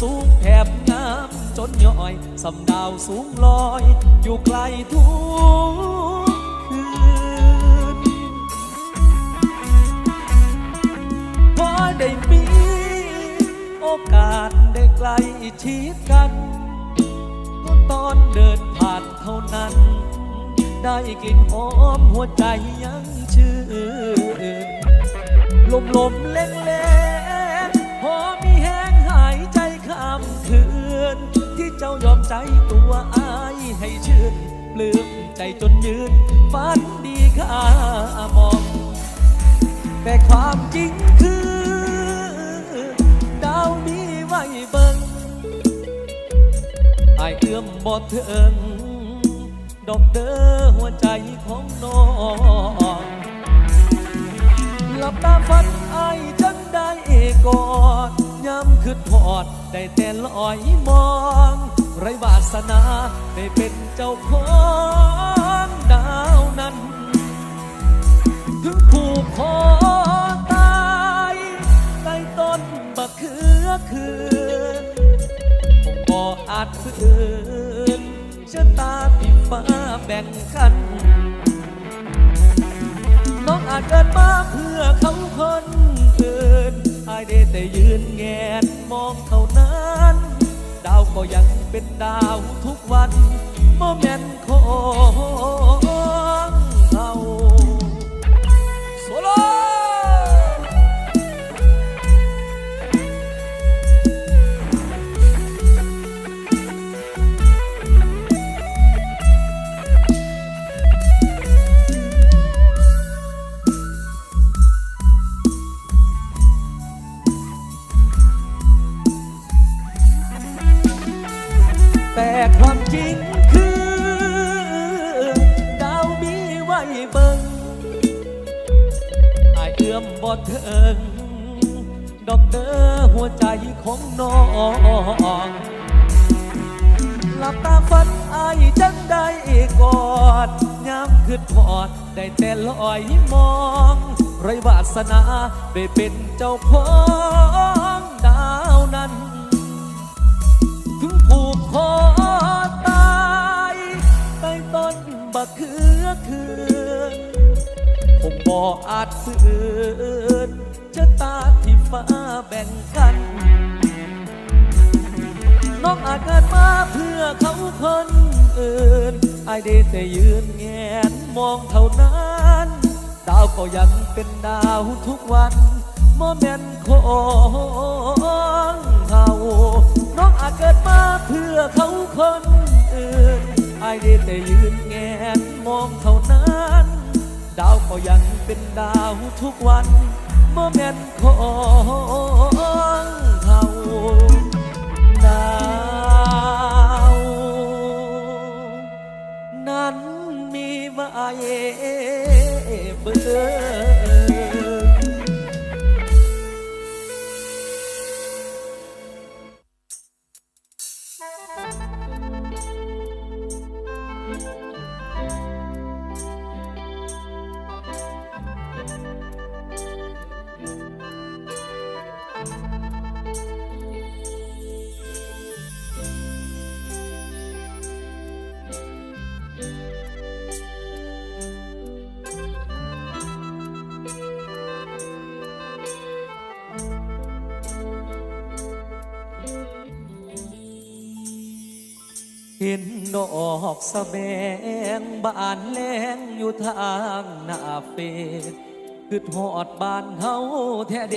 สูงแถบงามจนย่อยสำดาวสูงลอย อยู่ไกลทุกคืนพอได้มี โอกาสได้ใกล้ชิดกันก็ตอนเดินผ่านเท่านั้น ได้กลิ่นหอมหัวใจยังชื่นลมลมเล่น เจ้ายอมใจตัวอายให้ชื่นปลื้มใจจนยืนฝันดีข้ามอง แต่ความจริงคือ ดาวมีไว้เบิ่งอายเอื้อมบ่ถึงดอกเด้อหัวใจของน้องหลับตาฝันอายจังได้กอดย้ำคืดพอด ได้แต่ลอยมอง ไรวาสนาได้เป็นเจ้าของดาวนั้น ถึงผูกคอตายใต้ต้นบะเขือคืนบ่อาจฝืนชะตาที่ฟ้าแบ่งกันน้องอาจเกิดมาเพื่อเขาคนอื่น อายได้แต่ยืนแงนมองเท่านั้น ดาวก็ยังเป็นดาวทุกวันโมเมนต์คง แต่อยมอง ไรวาสนาได้เป็นเจ้าของดาวนั้น ถึงผูกคอตายใต้ต้นบะเขือคืนคงบ่อาจฝืนชะตาที่ฟ้าแบ่งกัน น้องอาจเกิดมาเพื่อเขาคนอื่นอายได้แต่ยืนแงนมองเท่านั้น ดาวก็ยังเป็นดาวทุกวันโมเมนต์ของเขาน้องอาจเกิดมาเพื่อเขาคนอื่นอายได้แต่ยืนแงนมองเท่านั้น ดาวก็ยังเป็นดาวทุกวันโมเมนต์ของ เห็นดอกสะแบงบานแลงอยู่ทางหน้าเฟซคือทอดบานเฮาแท้เด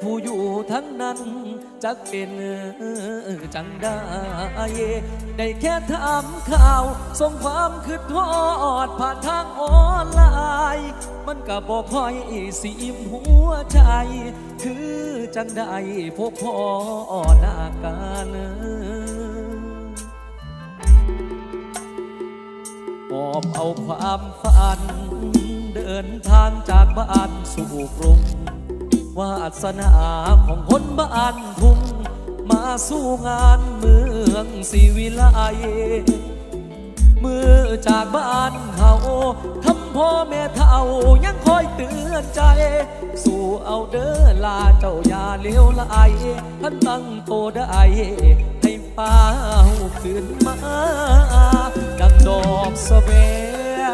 ผู้อยู่ทั้งนั้นจักเป็นจังได้ได้แค่ถามข่าวส่งความคือทอดผ่านทางออนไลน์มันก็บอกค่อยสิอิ่มหัวใจ คือจังได้พบพ่อหน้ากัน อบเอาความฝัน เดินทางจากบ้านสู่กรุงวาสนาของคนบ้านทุ่งมาสู้งานเมืองสีวิไลมือจากบ้านเฮาทำพ่อแม่เท่ายังคอยเตือนใจ สู่เอาเด้อลาเจ้าอย่าเลี้ยวละไหลท่านตั้งโตได้ ให้ฟ้าขึ้นมาดังดอกสเบ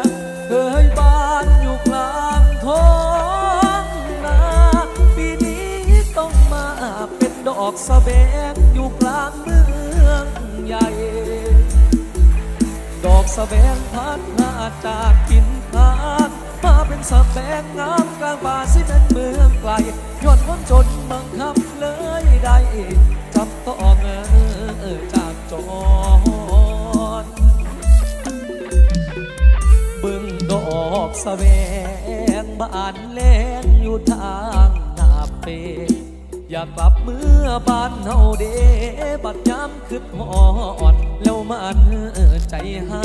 งเคยบานอยู่กลางท้องนาปีนี้ต้องมาเป็นดอกสเบงอยู่กลางเมืองใหญ่ ดอกสะแบงพัดมาจากกินทานมาเป็นสะแบงงามกลางป่าสิเป็นเมืองไกลย้อนคนจนบังคับเลยได้จำต้องเออ จากจรบิ่งดอกสะแบงบานแลงอยู่ทางนาเป อยากกลับเมื่อบ้านเฮาเดบัดยามขึ้นหอดแล้วมันใจหา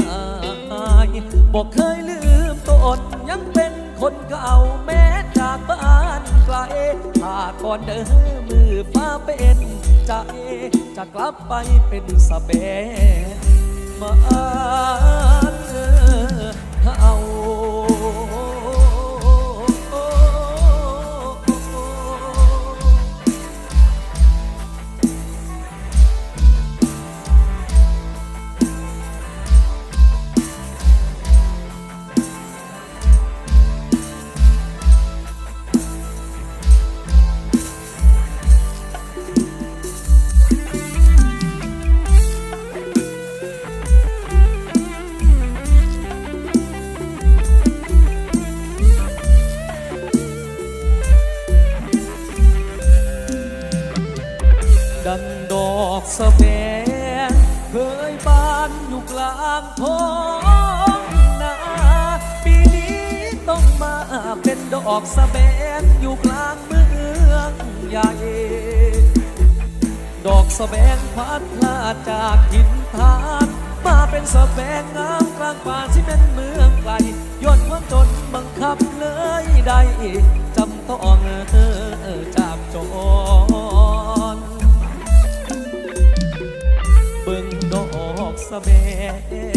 ยบอกเคยลืมตนยังเป็นคนเก่าแม้จากบ้าน ไกลหาก่อนเดินมือฟ้าเป็นใจจะกลับไปเป็นสเปนมาเอา เป็นดอกสะแบงอยู่กลางเมืองใหญ่ ดอกสะแบงพัดพลาดจากหินทาน มาเป็นสะแบงงามกลางป่าที่เป็นเมืองไกลย้อนความจนบังคับเลยได้จำต้องเออจากจรเบิ่งดอกสะแบ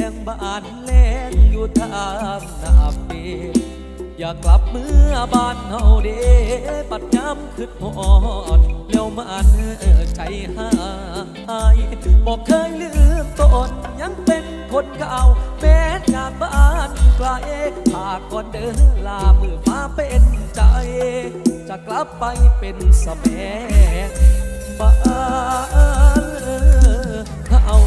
งบานแลงอยู่ทางนาเป อยากกลับเมื่อบ้านเฮาเดปัดย้ำขึ้นหอดแล้วมาอันใจหายบอกเคยลืมตนยังเป็นคนเก่าแม้จากบ้านไกลหากก่อนเดินลามือฟาเป็นใจ จะกลับไปเป็นสะแบงบ้านเขา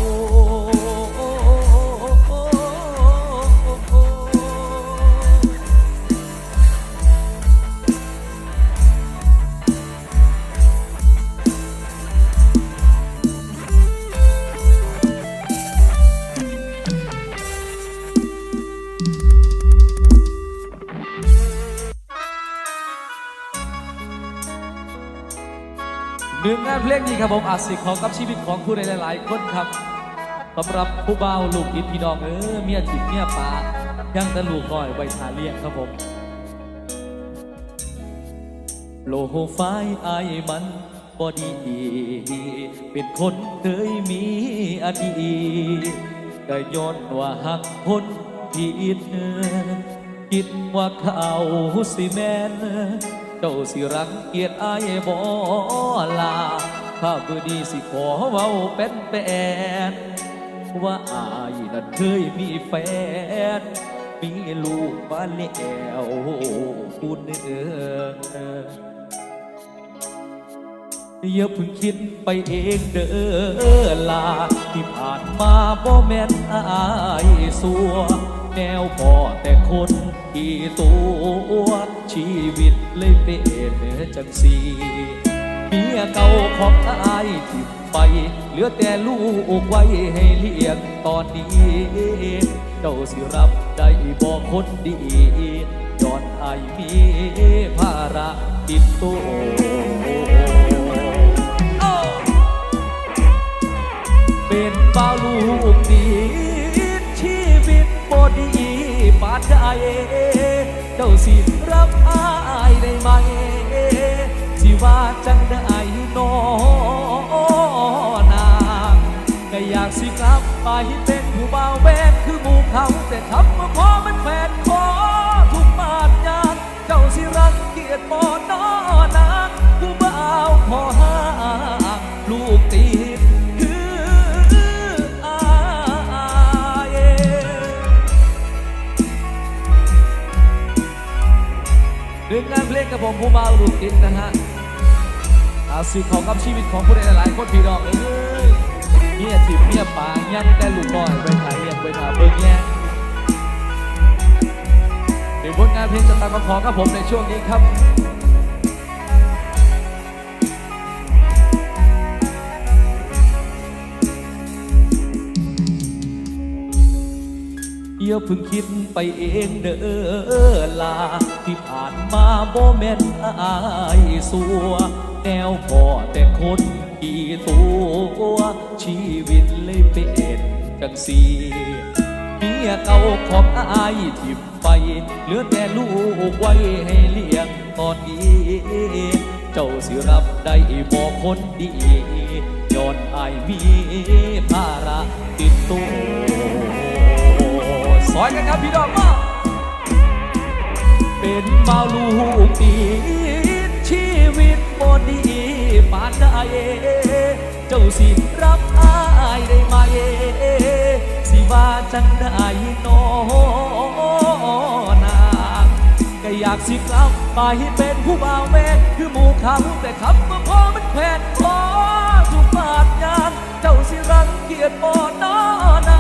หนึ่งงานเพลงนี้ครับผมอาจสิของกับชีวิตของผู้ใดหลาย ๆ คนครับสำหรับผู้บ่าวลูกอิดพี่น้องเออเมียถิบเมียป่ายังต่ลูกน้อยไว้ทาเลี้ยงครับผม โลโหไฟไอมันบอดี เป็นคนเคยมีอดีตก็ย้อนว่าหักคนผิดคิดว่าเขาสิแมน เจ้าสิรังเกียจอายบ่ลาข้ามือดีสิขอเว้าเป็นแปนว่าอายนั้นเคยมีแฟน มีลูกมาแล้วคุณเอ อย่าเพิ่งคิดไปเองเด้อลา ที่ผ่านมาบ่แม่นอายสัว แนวพ่อแต่คนที่ตัวชีวิตเลยเป็นจังสีเมียเก่าของอายที่ไป เหลือแต่ลูกไว้ให้เลี้ยงตอนนี้ เจ้าสิรับได้บอกคนดีย้อนอายมีภาระติดตัว บาวลูกดีชีวิตบ่ดีปานใดเดาสิรับอายได้ไหมสิว่าจังได้นอนางก็อยากสิกลับไปเป็น กับผมผู้บ่าวลูกติดนะฮะอาสื่องกับชีวิตของผู้ใดหลายคนพี่น้องเอ้ยเมียทิมเมียป่ายันแต่ลูกน้อยไปถ่ายเรียกไปถ่ายเบิ่งแย่งเดี๋ยวผลงานเพลงจะตามมาขอกับผมในช่วงนี้ครับ อย่าเพิ่งคิดไปเองเด้อลา ที่ผ่านมาบ่แม่นอายสัว แนวพอแต่คนกี่ตัว ชีวิตเลยเป็นจังสีเมียเก่าของอายทิมไป เหลือแต่ลูกไว้ให้เลี้ยงตอนนี้ เจ้าสิรับได้บอกคนดีย้อนอายมีภาระติดตัว ซอยกันครับพี่น้องมาเป็นบ่าวลูกดีชีวิตบ่ดีปานใดเจ้าสิรับอายได้ไหมสิว่าจังได้นอนางก็อยากสิกลับไปเป็นผู้บ่าวแม่คือหมู่เขาแต่คำว่าพ่อมันแขวนคอทุกบาทยางเจ้าสิรังเกียจบ่นอนาง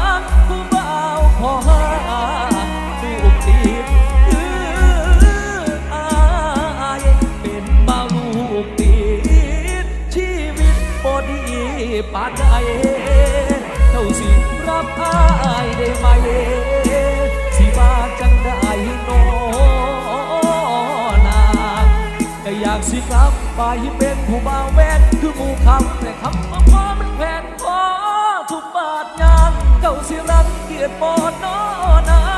กลับไปเป็นผู้บ่าวแวนคือหมู่คำแต่คำว่าพอมันแขวนคอทุกบาทงานเก่าเสียรังเกียรติบ่นอนาง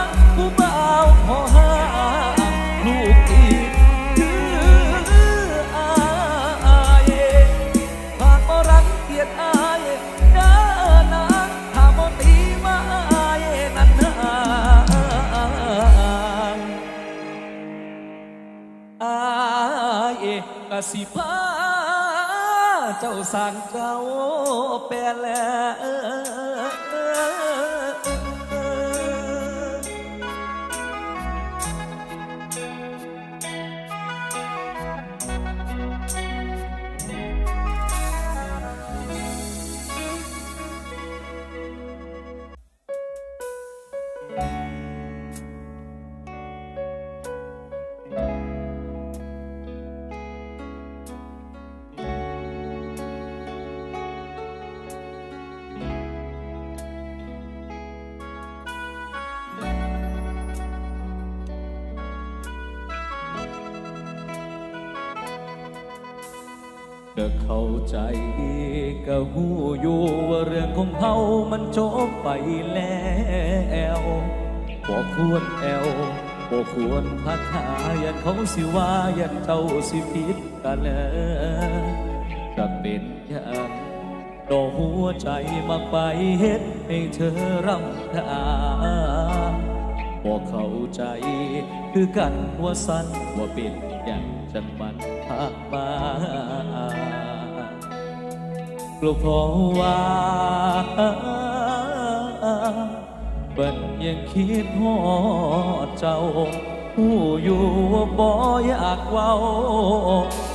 สิพาเจ้าสั่งเก่าแปลแล้ว ก็เข้าใจก็หูอยู่ว่าเรื่องของเขามันจบไปแล้วบ่ควรแอวบ่ควรพักหายันเขาสิว่ายันเจ้าสิผิดกันแล้วก็เป็นอย่างดอกหัวใจมักไปเฮ็ดให้เธอรำคาญบอเข้าใจคือกันว่าสันว่าเป็นอย่างจังมันพากมา กลัวพราะว่าเปิ้นยังคิดฮอดเจ้า ผู้อยู่บ่อยากเว้า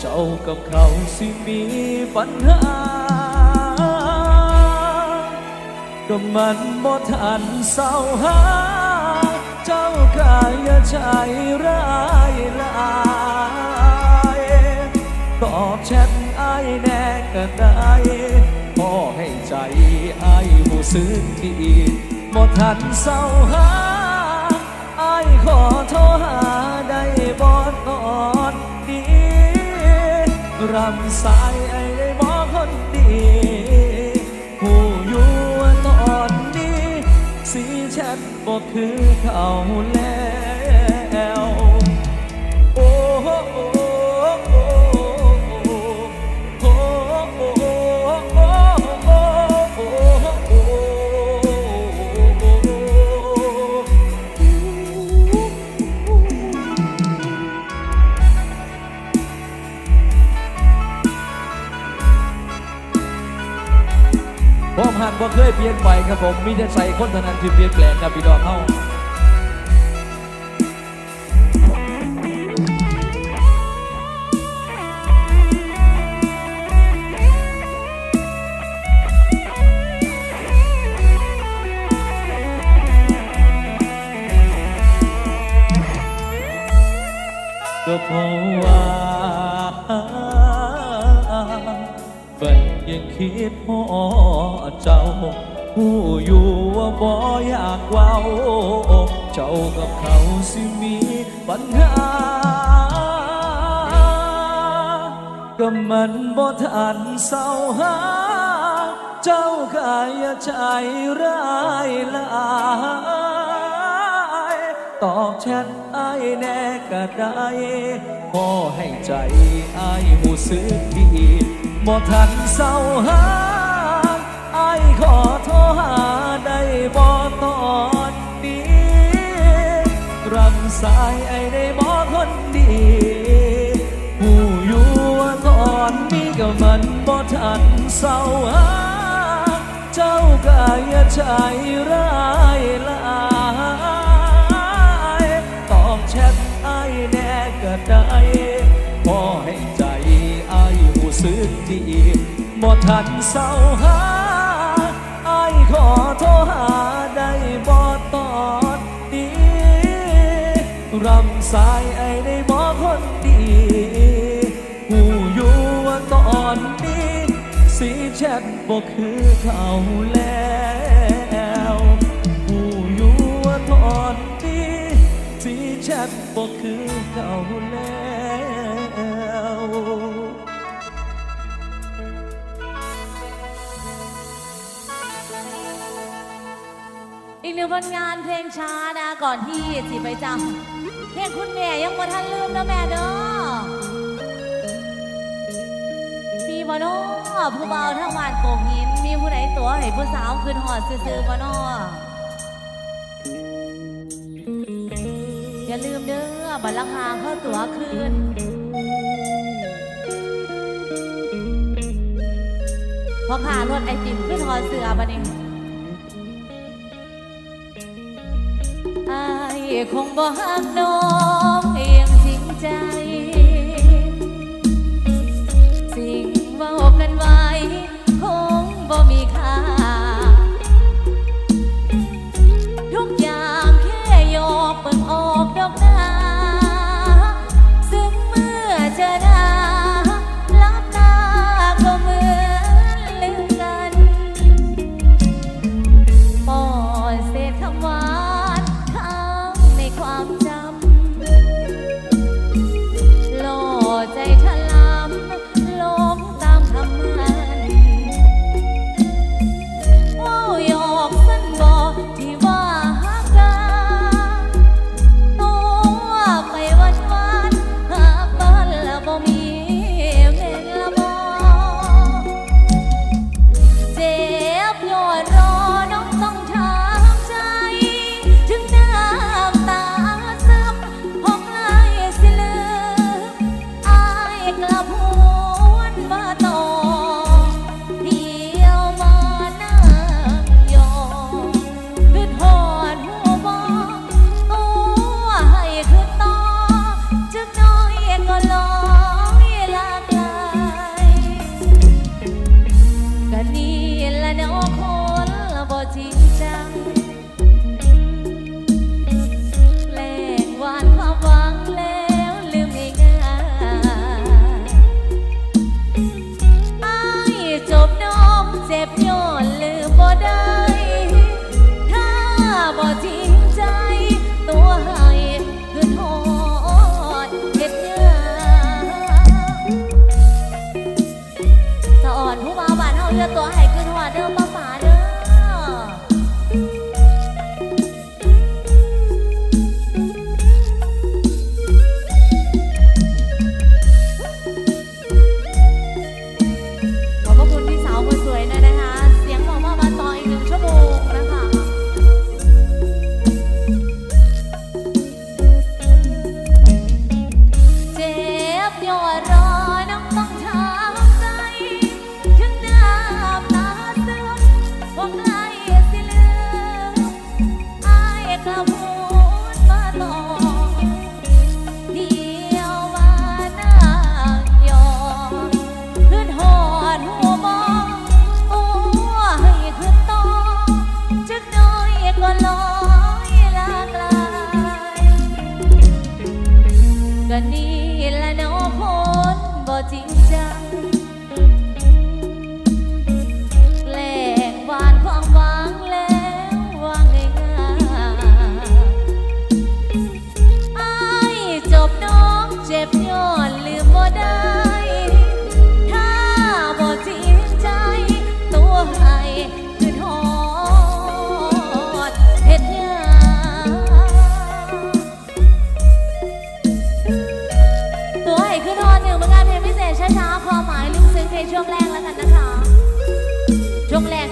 เจ้ากับเขาสิมีปัญหาก็มันบ่ทันเศร้าหา เจ้ากายใจร้ายลาย ตอบแชทายแน่ก็ได้พ่อให้ใจไอ้ายหูซึ้งทีบ่ทันเศร้าหาไอ้ขอโทรหาได้บ่ตอนนี้รำสายไอ้ได้บอกคนดีผู้อยู่ว่าตอนนี้ สีฉันบอกคือเขาแล้ว บ่เคยเปลี่ยนไปครับผมมีแต่ใส่คนเท่านั้นที่เปลี่ยนแปลงครับพี่น้องเฮาก็เพราะว่า เบิ่นยังคิดพอเจ้า ผู้อยู่ว่าบ่อยากเว้า เจ้ากับเขาสิมีปัญหาก็มันบ่ทันเศร้าหา เจ้าก็อย่าใจร้ายลายตอบแชทไอ้แน่ก็ได้ขอให้ใจไอ้หูสึกดี บ่ทันเศร้าหาไอ้ายขอโทรหาได้บ่ตอนนี้รับสายไอ้ได้บ่คนดีหูอยู่ว่าตอนนี้ก็มันบ่ทันเศร้าหาเจ้าก็อย่าใจร้าย สึกดีบ่ทันเศร้าหาไอ้ขอโทรหาได้บ่ตอนนี้รำสายไอ้ได้บ่คนดีหูอยู่ว่าตอนนี้ สีแชทบอกคือเขาแล้วหูอยู่ว่าตอนนี้ สีแชทบอกคือเขาแล้ว หนึ่งผลงานเพลงช้านะก่อนที่สิไปจำเพลงคุณแม่ยังบ่ทันลืมนะแม่เด้อมีบ่นาะผู้เบาทั้งบ้านโป่งหิน มีผู้ใดตัวให้ผู้สาวขึ้นหอดซื่อๆบ่นาะอย่าลืมเด้อบัตรราคาเข้าตัวคืนพอขารถไอติมขึ้นหอดเสือบัดนี้ คงบ่หักน้องเอียงจริงใจ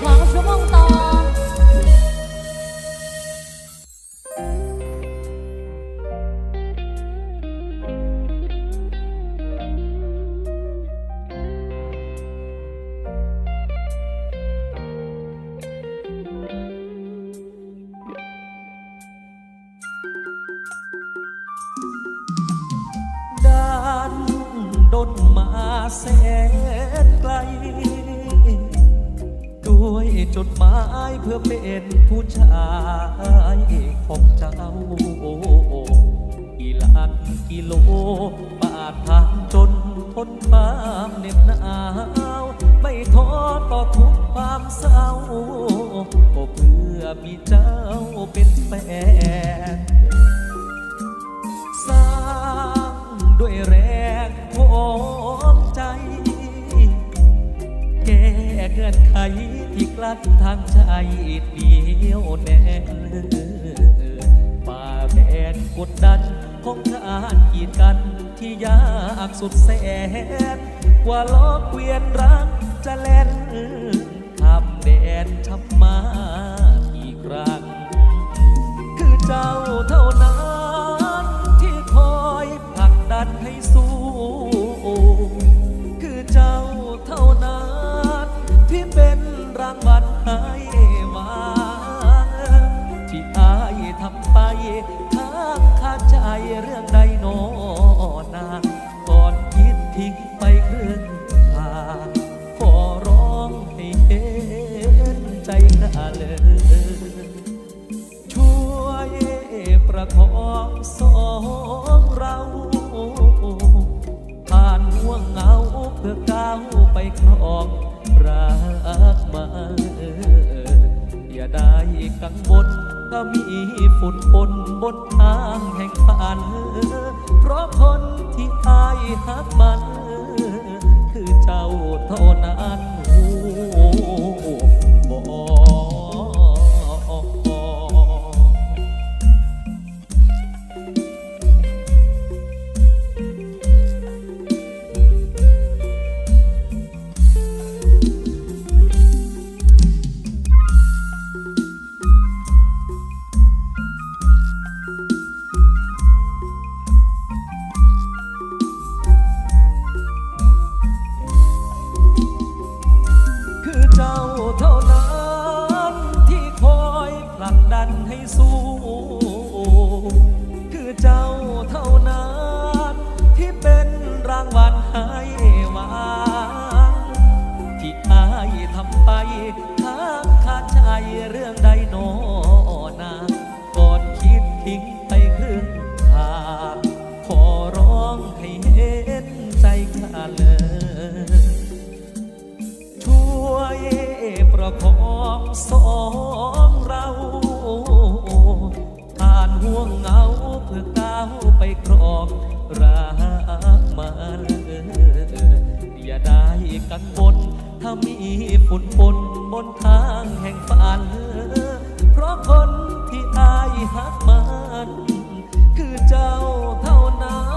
call. ดสร้างด้วยแรงโหมใจ แก้เงื่อนไขที่กลั้นทางใจเดียวแน่นป่าแดนกดดันของการกีดกันที่ยากสุดแสนกว่าล้อเกวียนรังจะเล่นทำแดนทับมาอีกรา เจ้าเท่านั้นที่คอยผลักดันให้สู้ คือเจ้าเท่านั้นที่เป็นรางวัลให้มา ที่อายทำไปทักขาใจเรื่อง สองเราผ่านห่วงเงาเพื่อก้าวไปครองรักมันอย่าได้กังวลถ้ามีฝุ่นปนบนทางแห่งฝัน เพราะคนที่อายหักมัน คือเจ้าเท่านั้น